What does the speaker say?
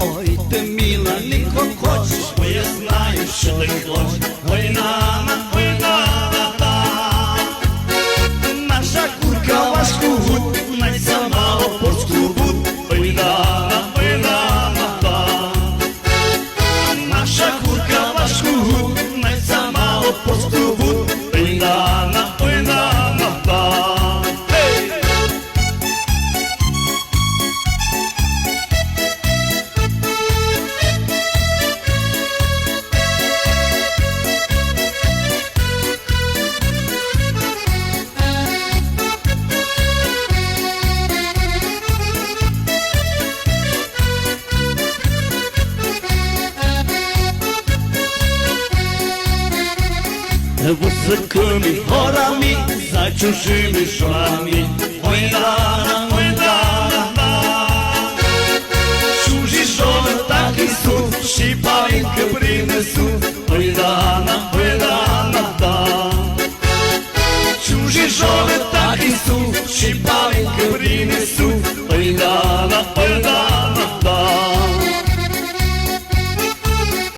Ой, ти мила, ліко хочеш, бо я знаю, що ти хочеш. Ой, нана, Високими горами, за чужими шорами, ой дана, ой дана, чужі жони так і су, щіпалинки принесу, ой дана, ой дана, да. Чужі жони так і су, щіпалинки принесу, ой дана, ой